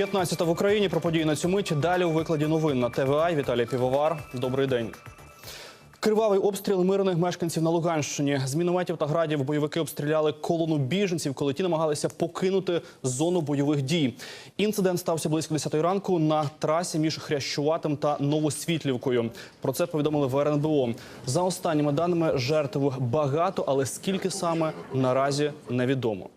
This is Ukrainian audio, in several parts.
15 в Україні про події на цю мить. Далі у викладі новин на ТВА. Віталій Півовар. Добрий день. Кривавий обстріл мирних мешканців на Луганщині. З мінометів та градів бойовики обстріляли колону біженців, коли ті намагалися покинути зону бойових дій. Інцидент стався близько 10 ранку на трасі між Хрящуватим та Новосвітлівкою. Про це повідомили в РНБО. За останніми даними жертв багато, але скільки саме наразі невідомо.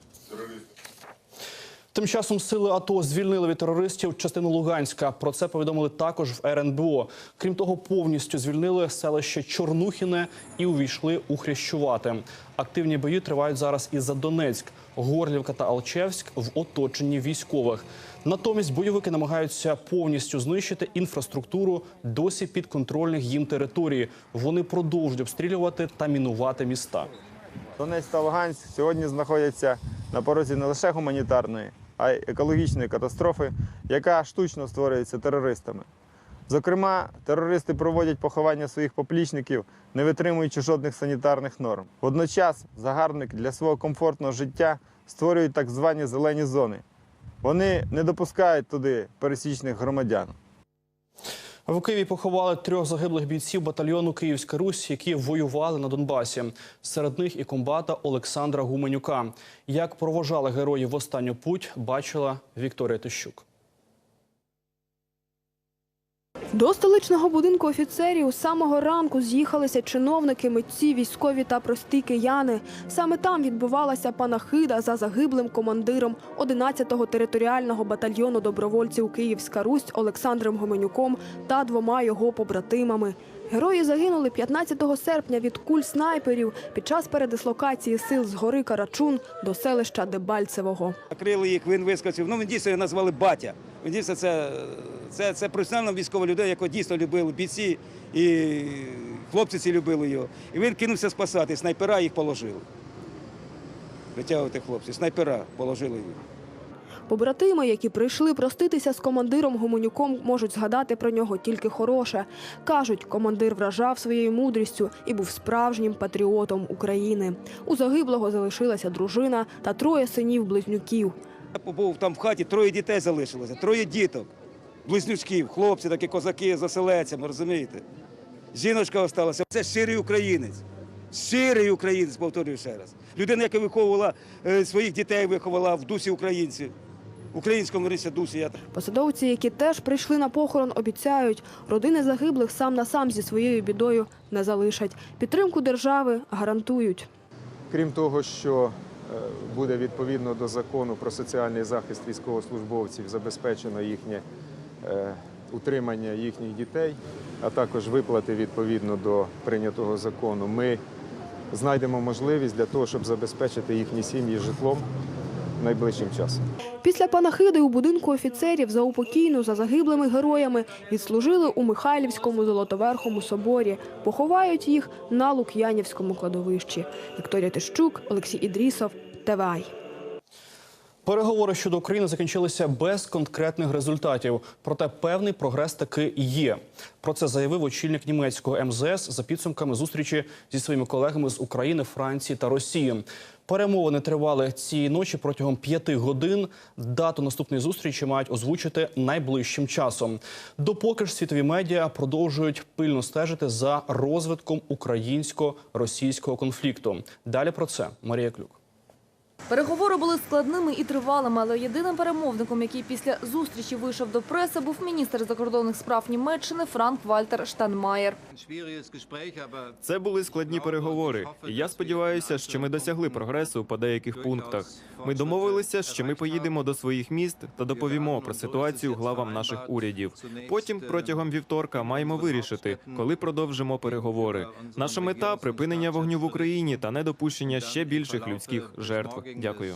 Тим часом сили АТО звільнили від терористів частину Луганська. Про це повідомили також в РНБО. Крім того, повністю звільнили селище Чорнухіне і увійшли у Хрящувате. Активні бої тривають зараз і за Донецьк, Горлівка та Алчевськ в оточенні військових. Натомість бойовики намагаються повністю знищити інфраструктуру досі підконтрольних їм територій. Вони продовжують обстрілювати та мінувати міста. Донець та Луганськ сьогодні знаходяться на порозі не лише гуманітарної, а й екологічної катастрофи, яка штучно створюється терористами. Зокрема, терористи проводять поховання своїх поплічників, не витримуючи жодних санітарних норм. Водночас загарбники для свого комфортного життя створюють так звані зелені зони. Вони не допускають туди пересічних громадян. В Києві поховали трьох загиблих бійців батальйону Київська Русь, які воювали на Донбасі. Серед них і комбата Олександра Гуменюка. Як провожали героїв в останню путь, бачила Вікторія Тищук. До столичного будинку офіцерів з самого ранку з'їхалися чиновники, митці, військові та прості кияни. Саме там відбувалася панахида за загиблим командиром 11-го територіального батальйону добровольців Київська Русь Олександром Гоменюком та двома його побратимами. Герої загинули 15 серпня від куль снайперів під час передислокації сил з гори Карачун до селища Дебальцевого. Накрили їх, він вискочив. Ну, він дійсно його назвали батя. Він дійсно це, це, це професіональна військова людина, яку дійсно любили бійці, і хлопці ці любили його. І він кинувся спасати. Снайпера їх положили. Витягувати хлопців. Снайпера положили їх. Побратими, які прийшли проститися з командиром Гуменюком, можуть згадати про нього тільки хороше. Кажуть, командир вражав своєю мудрістю і був справжнім патріотом України. У загиблого залишилася дружина та троє синів-близнюків. Я побув там в хаті, троє дітей залишилося, троє діток, близнючків, хлопці, такі козаки з оселецями, розумієте? Жіночка осталася. Це щирий українець. Щирий українець, повторюю ще раз. Людина, яка виховувала е, своїх дітей, виховала в дусі українців. В українському рисі дусі. Посадовці, які теж прийшли на похорон, обіцяють, родини загиблих сам на сам зі своєю бідою не залишать. Підтримку держави гарантують. Крім того, що е, буде відповідно до закону про соціальний захист військовослужбовців, забезпечено їхнє е, утримання їхніх дітей, а також виплати відповідно до прийнятого закону. Ми знайдемо можливість для того, щоб забезпечити їхні сім'ї житлом найближчим часом. Після панахиди у будинку офіцерів за упокійну за загиблими героями відслужили у Михайлівському Золотоверхому соборі. Поховають їх на Лук'янівському кладовищі. Вікторія Тищук, Олексій Ідрісов, ТВАЙ. Переговори щодо України закінчилися без конкретних результатів. Проте певний прогрес таки є. Про це заявив очільник німецького МЗС за підсумками зустрічі зі своїми колегами з України, Франції та Росії. Перемовини тривали цієї ночі протягом п'яти годин. Дату наступної зустрічі мають озвучити найближчим часом. Допоки ж світові медіа продовжують пильно стежити за розвитком українсько-російського конфлікту. Далі про це Марія Клюк. Переговори були складними і тривалими, але єдиним перемовником, який після зустрічі вийшов до преси, був міністр закордонних справ Німеччини Франк Вальтер Штанмаєр. Це були складні переговори. І я сподіваюся, що ми досягли прогресу по деяких пунктах. Ми домовилися, що ми поїдемо до своїх міст та доповімо про ситуацію главам наших урядів. Потім, протягом вівторка, маємо вирішити, коли продовжимо переговори. Наша мета припинення вогню в Україні та недопущення ще більших людських жертв. Дякую.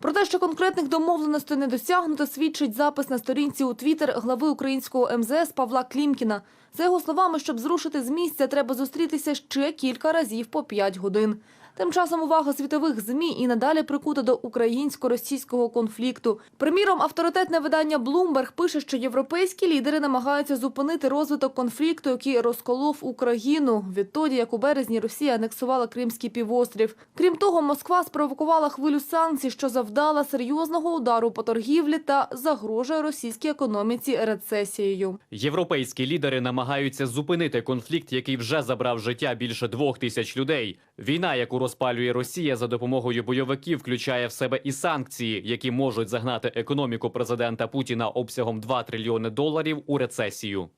Про те, що конкретних домовленостей не досягнуто, свідчить запис на сторінці у Твіттер глави українського МЗС Павла Клімкіна. За його словами, щоб зрушити з місця, треба зустрітися ще кілька разів по п'ять годин. Тим часом увага світових ЗМІ і надалі прикута до українсько-російського конфлікту. Приміром, авторитетне видання Bloomberg пише, що європейські лідери намагаються зупинити розвиток конфлікту, який розколов Україну відтоді, як у березні Росія анексувала Кримський півострів. Крім того, Москва спровокувала хвилю санкцій, що завдала серйозного удару по торгівлі та загрожує російській економіці рецесією. Європейські лідери намагаються зупинити конфлікт, який вже забрав життя більше двох тисяч людей. Війна, яку розпалює Росія за допомогою бойовиків, включає в себе і санкції, які можуть загнати економіку президента Путіна обсягом 2 трильйони доларів у рецесію.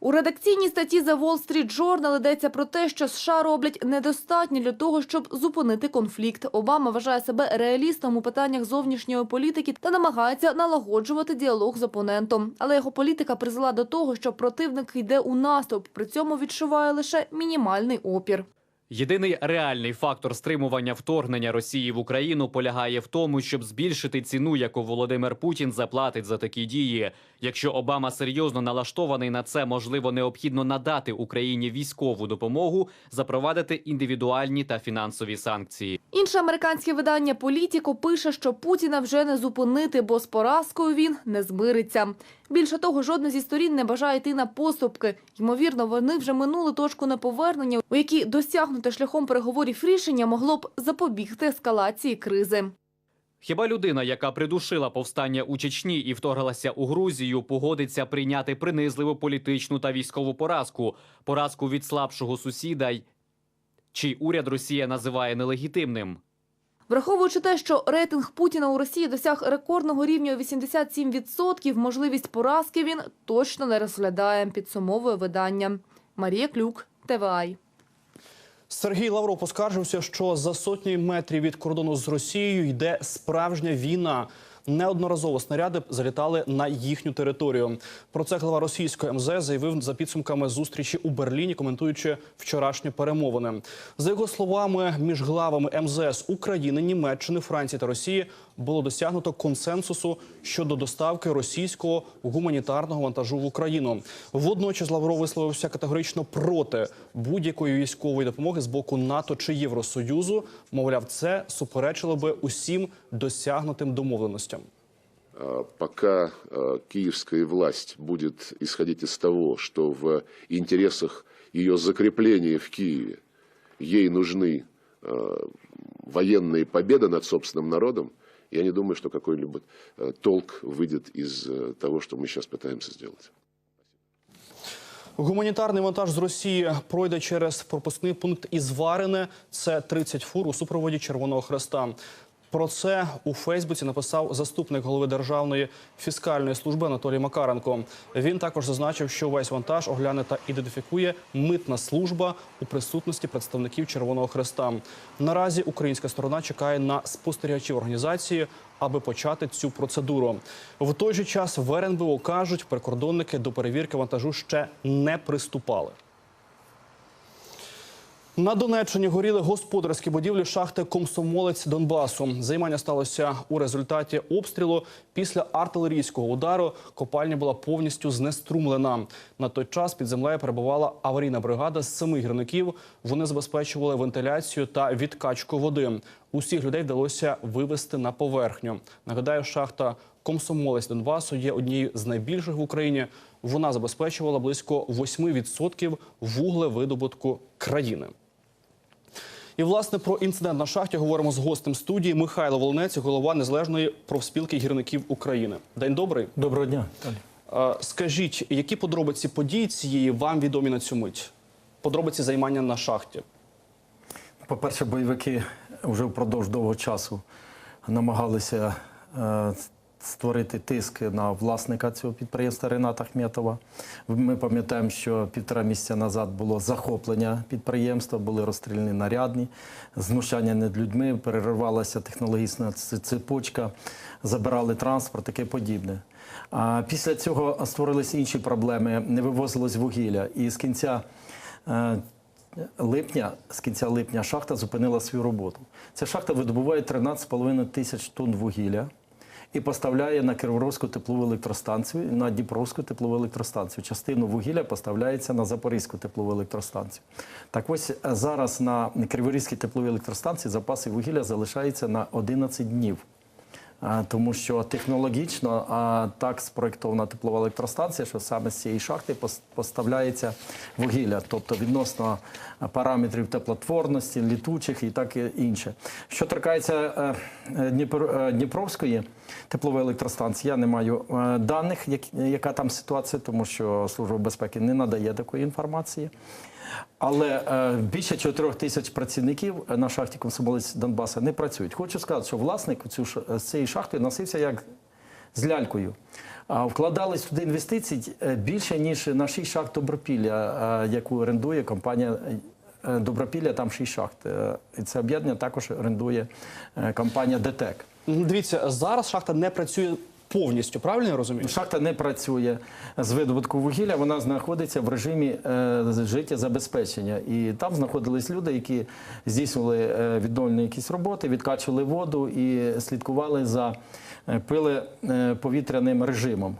У редакційній статті The Wall Street Journal йдеться про те, що США роблять недостатньо для того, щоб зупинити конфлікт. Обама вважає себе реалістом у питаннях зовнішньої політики та намагається налагоджувати діалог з опонентом. Але його політика призвела до того, що противник йде у наступ, при цьому відчуває лише мінімальний опір. Єдиний реальний фактор стримування вторгнення Росії в Україну полягає в тому, щоб збільшити ціну, яку Володимир Путін заплатить за такі дії. Якщо Обама серйозно налаштований на це, можливо, необхідно надати Україні військову допомогу, запровадити індивідуальні та фінансові санкції. Інше американське видання Політіко пише, що Путіна вже не зупинити, бо з поразкою він не змириться. Більше того, жодна зі сторін не бажає йти на поступки. Ймовірно, вони вже минули точку неповернення, у якій досягнуте шляхом переговорів рішення могло б запобігти ескалації кризи. Хіба людина, яка придушила повстання у Чечні і вторглася у Грузію, погодиться прийняти принизливу політичну та військову поразку, поразку від слабшого сусіда, чий уряд Росія називає нелегітимним? Враховуючи те, що рейтинг Путіна у Росії досяг рекордного рівня у 87%, можливість поразки він точно не розглядає, підсумовує видання. Марія Клюк, ТВАЙ. Сергій Лавров поскаржився, що за сотні метрів від кордону з Росією йде справжня війна. Неодноразово снаряди залітали на їхню територію. Про це глава російської МЗ заявив за підсумками зустрічі у Берліні, коментуючи вчорашні перемовини. За його словами, між главами МЗС України, Німеччини, Франції та Росії було досягнуто консенсусу щодо доставки російського гуманітарного вантажу в Україну. Водночас Лавров висловився категорично проти будь-якої військової допомоги з боку НАТО чи Євросоюзу. Мовляв, це суперечило би усім досягнутим домовленостям. А, Пока э, киевская власть будет исходить из того, что в интересах ее закрепления в Киеве ей нужны э, военные победы над собственным народом, я не думаю, что какой-либо э, толк выйдет из э, того, что мы сейчас пытаемся сделать. Гуманітарний вантаж з Росії пройде через пропускний пункт Ізварине. Це 30 фур у супроводі Червоного Хреста. Про це у Фейсбуці написав заступник голови Державної фіскальної служби Анатолій Макаренко. Він також зазначив, що весь вантаж огляне та ідентифікує митна служба у присутності представників Червоного Хреста. Наразі українська сторона чекає на спостерігачів організації, аби почати цю процедуру. В той же час в РНБО кажуть, прикордонники до перевірки вантажу ще не приступали. На Донеччині горіли господарські будівлі шахти Комсомолець Донбасу. Займання сталося у результаті обстрілу. Після артилерійського удару копальня була повністю знеструмлена. На той час під землею перебувала аварійна бригада з семи гірників. Вони забезпечували вентиляцію та відкачку води. Усіх людей вдалося вивести на поверхню. Нагадаю, шахта Комсомолець Донбасу є однією з найбільших в Україні. Вона забезпечувала близько 8% вуглевидобутку країни. І власне про інцидент на шахті говоримо з гостем студії Михайло Волонець, голова незалежної профспілки гірників України. День добрий. Доброго дня. Скажіть, які подробиці події цієї вам відомі на цю мить? Подробиці займання на шахті. По-перше, бойовики вже впродовж довгого часу намагалися е, створити тиск на власника цього підприємства Рената Ахметова. Ми пам'ятаємо, що півтора місяця назад було захоплення підприємства, були розстріляні нарядні, знущання над людьми, переривалася технологічна цепочка, забирали транспорт, таке подібне. А після цього створилися інші проблеми, не вивозилось вугілля. І з кінця е, липня, з кінця липня шахта зупинила свою роботу. Ця шахта видобуває 13,5 тисяч тонн вугілля. І поставляє на Криворізьку теплову електростанцію, на Дніпровську теплову електростанцію. Частину вугілля поставляється на Запорізьку теплову електростанцію. Так ось е, зараз на Криворізькій тепловій електростанції запаси вугілля залишаються на 11 днів. Тому що технологічно так спроєктована теплова електростанція, що саме з цієї шахти пос- поставляється вугілля, тобто відносно параметрів теплотворності, літучих і так інше. Що торкається е, е, Дніпро- е, Дніпровської теплової електростанції, я не маю е, даних, яка там ситуація, тому що Служба безпеки не надає такої інформації. Але е, більше 4 тисяч працівників на шахті Комсомолець Донбаса не працюють. Хочу сказати, що власник цю з цієї шахти носився як з лялькою. Вкладались туди інвестицій е, більше, ніж на 6 шахт Добропілля, яку орендує компанія Добропілля, там 6 шахт. І це об'єднання також орендує компанія ДТЕК. Дивіться, зараз шахта не працює повністю, правильно я розумію? Шахта не працює з видобутку вугілля, вона знаходиться в режимі е, життєзабезпечення. І там знаходились люди, які здійснювали е, відновлені якісь роботи, відкачували воду і слідкували за е, пили е, повітряним режимом.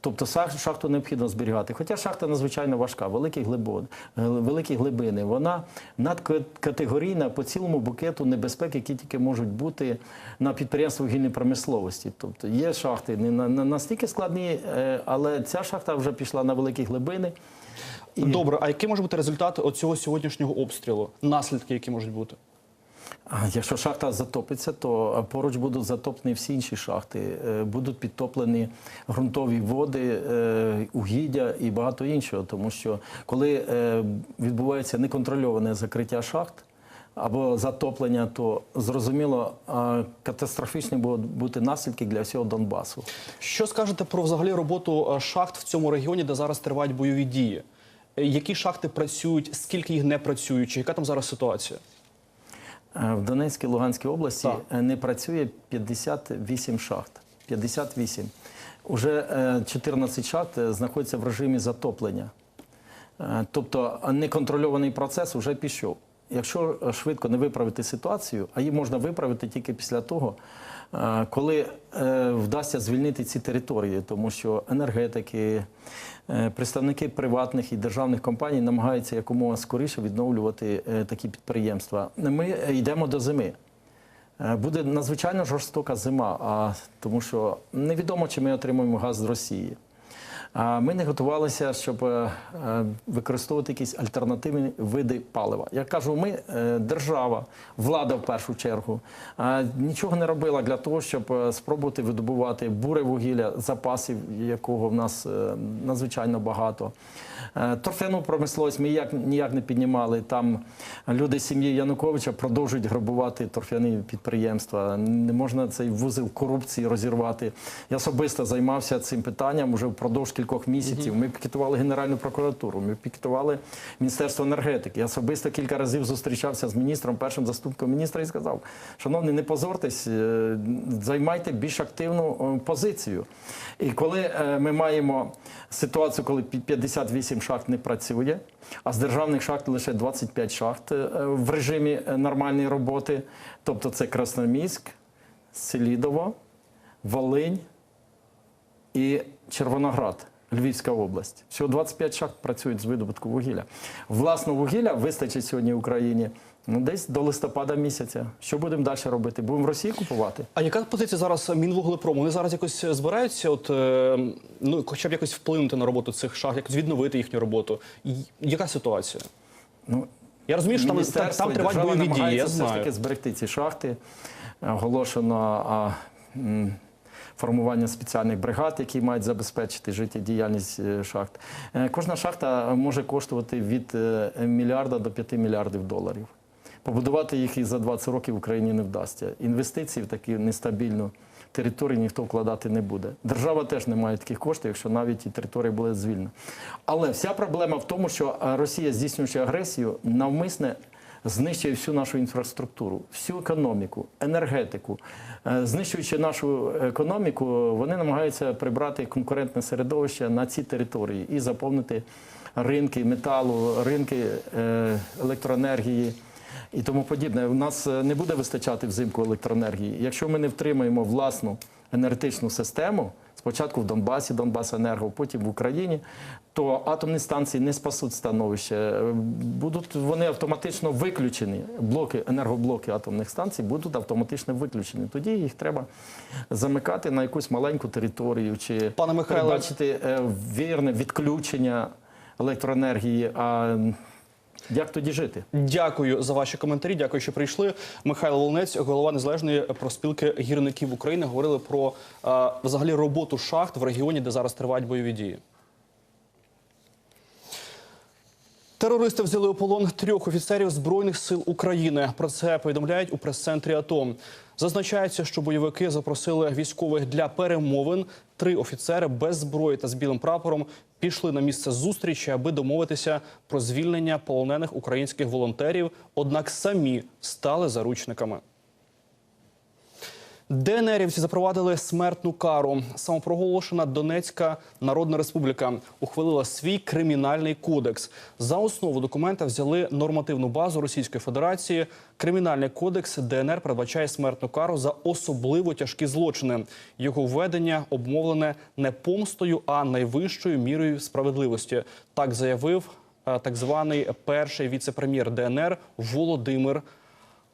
Тобто шахту необхідно зберігати. Хоча шахта надзвичайно важка, великі, глибо, гли- великі глибини. Вона надкатегорійна по цілому букету небезпек, які тільки можуть бути на підприємствах вугільної промисловості. Тобто є шахти не на, на- настільки складні, е, але ця шахта вже пішла на великі глибини. Добре, а який може бути результат оцього сьогоднішнього обстрілу? Наслідки, які можуть бути? Якщо шахта затопиться, то е, поруч будуть затоплені всі інші шахти, Е, будуть підтоплені ґрунтові води, е, угіддя і багато іншого. Тому що коли відбувається неконтрольоване закриття шахт або затоплення, то зрозуміло катастрофічні будуть бути наслідки для всього Донбасу. Що скажете про взагалі роботу шахт в цьому регіоні, де зараз тривають бойові дії? Які шахти працюють, скільки їх не працюють? Яка там зараз ситуація? Е, В Донецькій Луганській області Так. е, не працює 58 шахт. 58. Уже е, 14 шахт е, знаходяться в режимі затоплення. Тобто неконтрольований процес вже пішов. Якщо швидко не виправити ситуацію, а її можна виправити тільки після того, е, коли е, вдасться звільнити ці території, тому що енергетики, е, представники приватних і державних компаній намагаються якомога скоріше відновлювати такі підприємства. Ми йдемо до зими. Буде надзвичайно жорстока зима, а тому що невідомо, чи ми отримаємо газ з Росії. А ми не готувалися, щоб е, е, використовувати якісь альтернативні види палива. Я кажу, ми е, держава, влада в першу чергу, нічого не робила для того, щоб спробувати видобувати буре вугілля, запасів якого в нас надзвичайно багато. Торфяну промисловість ми як, ніяк не піднімали. Там люди сім'ї Януковича продовжують грабувати торфяні підприємства. Не можна цей вузол корупції розірвати. Я особисто займався цим питанням уже впродовж кількох місяців. Ми пікетували Генеральну прокуратуру, ми пікетували Міністерство енергетики. Я особисто кілька разів зустрічався з міністром, першим заступником міністра і сказав: шановні, не позортесь, е, займайте більш активну е, позицію. І коли е, ми маємо ситуацію, коли 58 шахт не працює, а з державних шахт лише 25 шахт в режимі нормальної роботи, тобто це Красноармійськ, Селідово, Волинь і Червоноград. Львівська область. Всього 25 шахт працюють з видобутку вугілля. Власного вугілля вистачить сьогодні Україні ну, десь до листопада місяця. Що будемо далі робити? Будемо в Росії купувати? А яка позиція зараз Мінвуглепрому? Вони зараз якось збираються, от е, ну хоча б якось вплинути на роботу цих шахт, якось відновити їхню роботу? Яка ситуація? Ну, Я розумію, що там, там, там тривають бойові дії. Я все ж таки зберегти ці шахти. Оголошено а, формування спеціальних бригад, які мають забезпечити життєдіяльність е, шахт. Е, Кожна шахта може коштувати від е, мільярда до 5 мільярдів доларів. Побудувати їх і за 20 років в Україні не вдасться. Інвестиції в таку нестабільну територію ніхто вкладати не буде. Держава теж не має таких коштів, якщо навіть і територія була звільнена. Але вся проблема в тому, що Росія, здійснюючи агресію, навмисне знищує всю нашу інфраструктуру, всю економіку, енергетику. Е, Знищуючи нашу економіку, вони намагаються прибрати конкурентне середовище на ці території і заповнити ринки металу, ринки е, електроенергії. і тому подібне. У нас е, не буде вистачати взимку електроенергії. Якщо ми не втримаємо власну енергетичну систему, спочатку в Донбасі, Донбасенерго, потім в Україні, то атомні станції не спасуть становище. Будуть вони автоматично виключені. Блоки, енергоблоки атомних станцій будуть автоматично виключені. Тоді їх треба замикати на якусь маленьку територію чи Пане Михайле. передбачити е, вірне відключення електроенергії. А як тоді жити? Дякую за ваші коментарі. Дякую, що прийшли. Михайло Волнець, голова незалежної проспілки гірників України, говорили про е, взагалі роботу шахт в регіоні, де зараз тривають бойові дії. Терористи взяли у полон трьох офіцерів збройних сил України. Про це повідомляють у прес-центрі АТО. Зазначається, що бойовики запросили військових для перемовин. Три офіцери без зброї та з білим прапором пішли на місце зустрічі, аби домовитися про звільнення полонених українських волонтерів. Однак самі стали заручниками. ДНРівці запровадили смертну кару. Самопроголошена Донецька Народна Республіка ухвалила свій кримінальний кодекс. За основу документа взяли нормативну базу Російської Федерації. Кримінальний кодекс ДНР передбачає смертну кару за особливо тяжкі злочини. Його введення обмовлене не помстою, а найвищою мірою справедливості. Так заявив е, так званий перший віце-прем'єр ДНР Володимир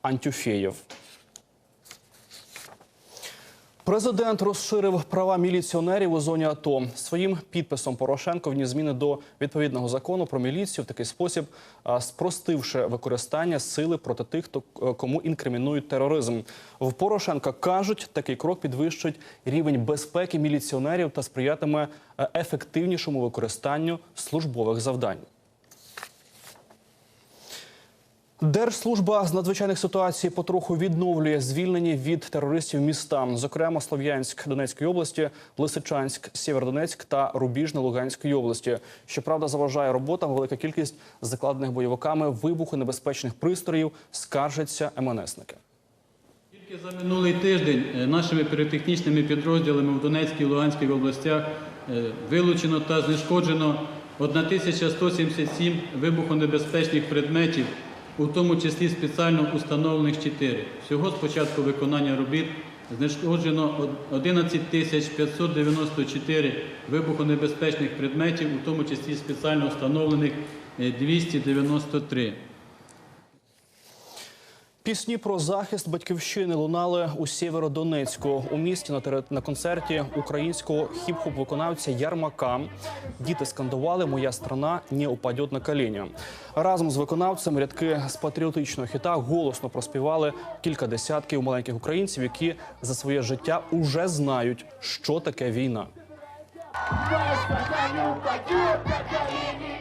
Антюфєєв. Президент розширив права міліціонерів у зоні АТО. Своїм підписом Порошенко вніс зміни до відповідного закону про міліцію в такий спосіб, спростивши використання сили проти тих, хто е, кому інкримінують тероризм. В Порошенка кажуть, такий крок підвищить рівень безпеки міліціонерів та сприятиме е, ефективнішому використанню службових завдань. Держслужба з надзвичайних ситуацій потроху відновлює звільнені від терористів міста, зокрема Слов'янськ Донецької області, Лисичанськ, Сєвєродонецьк та Рубіжне Луганської області. Щоправда, заважає роботам велика кількість закладених бойовиками вибухонебезпечних пристроїв, скаржаться МНСники. Тільки за минулий тиждень е, нашими піротехнічними підрозділами в Донецькій і Луганській областях е, вилучено та знешкоджено 1177 вибухонебезпечних предметів, у тому числі спеціально установлених 4. Всього з початку виконання робіт знешкоджено 11 тисяч 594 вибухонебезпечних предметів, у тому числі спеціально встановлених е, 293. Пісні про захист батьківщини лунали у Сєвєродонецьку. У місті на, тери- на концерті українського хіп-хоп виконавця Ярмака. Діти скандували Моя страна не упаде на коліна. Разом з виконавцем рядки з патріотичного хіта голосно проспівали кілька десятків маленьких українців, які за своє життя уже знають, що таке війна. Страна не упадет на колени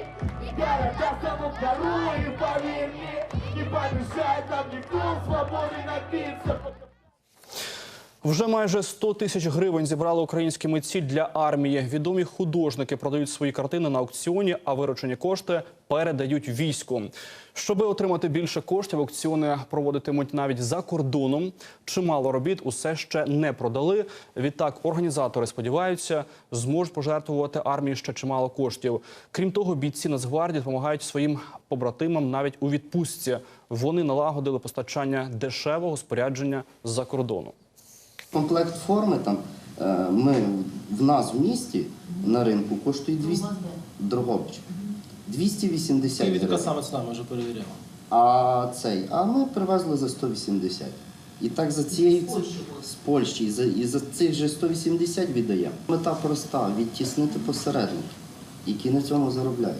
Я родился в вторую, поверь мне Не помешает нам никто свободы напиться Вже майже 100 тисяч гривень зібрали українські митці для армії. Відомі художники продають свої картини на аукціоні, а виручені кошти передають війську. Щоби отримати більше коштів, аукціони проводитимуть навіть за кордоном. Чимало робіт усе ще не продали. Відтак організатори сподіваються, зможуть пожертвувати армії ще чимало коштів. Крім того, бійці Нацгвардії допомагають своїм побратимам навіть у відпустці. Вони налагодили постачання дешевого спорядження з-за кордону. Комплект форми там е, ми в нас в місті на ринку коштує 200 Дрогобич. 280 Києві така гривень. сама ціна, ми вже перевіряли. А цей, а ми привезли за 180. І так за цією з Польщі, і за, і за цих же 180 віддаємо. Мета проста відтіснити посередників, які на цьому заробляють.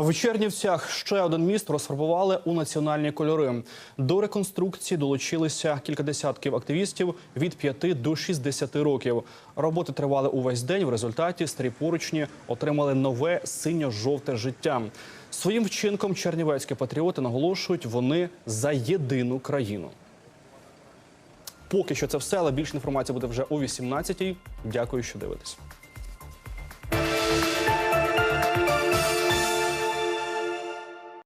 В Чернівцях ще один міст розфарбували у національні кольори. До реконструкції долучилися кілька десятків активістів від 5 до 60 років. Роботи тривали увесь день. В результаті старі поручні отримали нове синьо-жовте життя. Своїм вчинком чернівецькі патріоти наголошують, вони за єдину країну. Поки що це все, але більше інформації буде вже о 18-й. Дякую, що дивитесь.